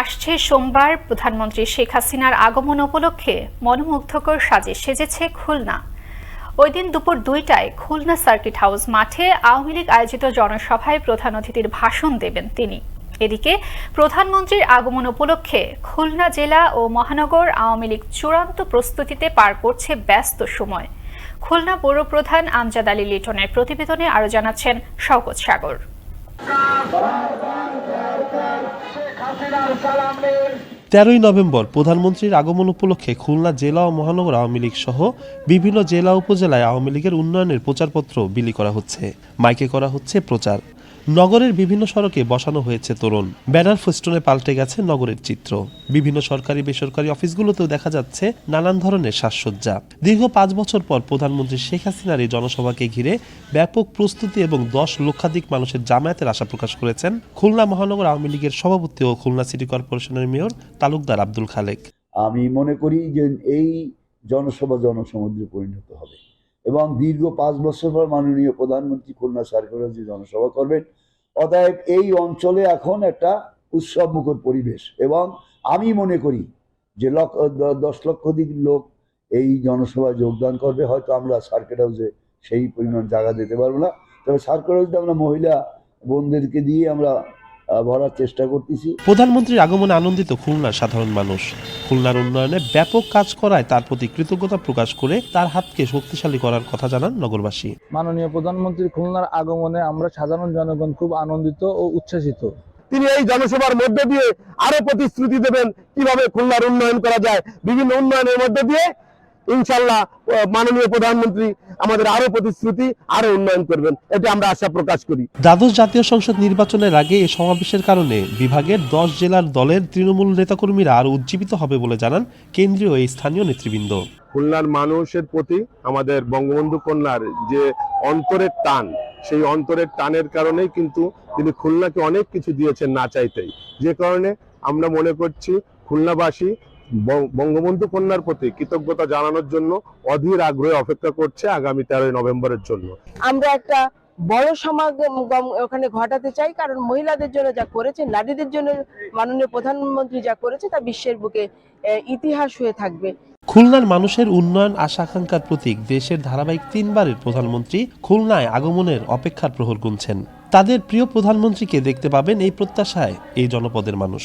আসছে সোমবার প্রধানমন্ত্রী শেখ হাসিনার আগমন উপলক্ষে মনোমুগ্ধকর সাজে সেজেছে খুলনা। ওই দিন দুপুর দুইটায় খুলনা সার্কিট হাউস মাঠে আওয়ামী লীগ আয়োজিত জনসভায় প্রধান অতিথির ভাষণ দেবেন তিনি। এদিকে প্রধানমন্ত্রীর আগমন উপলক্ষে খুলনা জেলা ও মহানগর আওয়ামী লীগ চূড়ান্ত প্রস্তুতিতে পার করছে ব্যস্ত সময়। খুলনা পৌর প্রধান আমজাদ আলী লিটনের প্রতিবেদনে আরও জানাচ্ছেন শওকত সাগর। তেরোই নভেম্বর প্রধানমন্ত্রীর আগমন উপলক্ষে খুলনা জেলা ও মহানগর আওয়ামী লীগ সহ বিভিন্ন জেলা উপজেলায় আওয়ামী লীগের উন্নয়নের প্রচারপত্র বিলি করা হচ্ছে। মাইকে করা হচ্ছে প্রচার। নগরের বিভিন্ন সড়কে বসানো হয়েছে তরুণ। ব্যানার ফেস্টনে পাল্টে গেছে নগরের চিত্র। বিভিন্ন সরকারি, বেসরকারি অফিসগুলোতেও দেখা যাচ্ছে নানান ধরনের সাজসজ্জা। দীর্ঘ পাঁচ বছর পর প্রধানমন্ত্রী শেখ হাসিনার এই জনসভাকে ঘিরে ব্যাপক প্রস্তুতি এবং দশ লক্ষাধিক মানুষের জামায়াতের আশা প্রকাশ করেছেন খুলনা মহানগর আওয়ামী লীগের সভাপতি ও খুলনা সিটি কর্পোরেশনের মেয়র তালুকদার আব্দুল খালেক। আমি মনে করি যে এই জনসভা জনসমুদ্রে পরিণত হবে। এবং দীর্ঘ পাঁচ বছর পর মাননীয় প্রধানমন্ত্রী খুলনা সরকারের যে জনসভা করবেন। অতএব এই অঞ্চলে এখন একটা উৎসবমুখর পরিবেশ এবং আমি মনে করি যে লক্ষ, দশ লক্ষ অধিক লোক এই জনসভায় যোগদান করবে, হয়তো আমরা সার্কেট হাউসে সেই পরিমাণ জায়গা দিতে পারব না। তবে সার্কেট হাউসে আমরা মহিলা বোনদেরকে দিয়ে আমরা ভরার চেষ্টা করতেছি। প্রধানমন্ত্রীর আগমনে আনন্দিত খুলনার সাধারণ মানুষ। খুলনার উন্নয়নে ব্যাপক কাজ করায় তার প্রতি কৃতজ্ঞতা প্রকাশ করে তার হাতকে শক্তিশালী করার কথা জানান নগরবাসী। মাননীয় প্রধানমন্ত্রী খুলনার আগমনে আমরা সাধারণ জনগণ খুব আনন্দিত ও উচ্ছ্বাসিত। তিনি এই জনসভার মধ্যে দিয়ে আরও প্রতিশ্রুতি দেবেন কীভাবে খুলনার উন্নয়ন করা যায়। বিভিন্ন উন্নয়নের মধ্যে দিয়ে ইনশাল্লাহ মাননীয় প্রধানমন্ত্রী আমাদের আরও প্রতিশ্রুতি আরও উন্নয়ন করবেন। এতে আমরা আশা প্রকাশ করি। দ্বাদশ জাতীয় সংসদ নির্বাচনের আগে এই সমাবেশের কারণে বিভাগের দশ জেলার দলের তৃণমূল নেতাকর্মীরা আরও উজ্জীবিত হবে বলে জানান কেন্দ্রীয় এই স্থানীয় নেতৃবৃন্দ। খুলনার মানুষের প্রতি আমাদের বঙ্গবন্ধু কন্যার যে অন্তরের টান সেই অন্তরের টানের কারণেই কিন্তু তিনি খুলনাকে অনেক কিছু দিয়েছেন না চাইতেই। যে কারণে আমরা মনে করছি খুলনাবাসী বঙ্গবন্ধু কন্যার প্রতি কৃতজ্ঞতা জানানোর জন্য অধীর আগ্রহে অপেক্ষা করছে আগামী তেরোই নভেম্বরের জন্য। আমরা একটা বড় সমাগম ওখানে ঘটাতে চাই কারণ মহিলাদের জন্য যা করেছে নারীদের জন্য মাননীয় প্রধানমন্ত্রী যা করেছে তা বিশ্বের বুকে ইতিহাস হয়ে থাকবে। খুলনার মানুষের উন্নয়ন আশা আকাঙ্ক্ষার প্রতীক দেশের ধারাবাহিক তিনবারের প্রধানমন্ত্রী খুলনায় আগমনের অপেক্ষার প্রহর গুনছেন। তাদের প্রিয় প্রধানমন্ত্রীকে দেখতে পাবেন এই প্রত্যাশায় এই জনপদের মানুষ।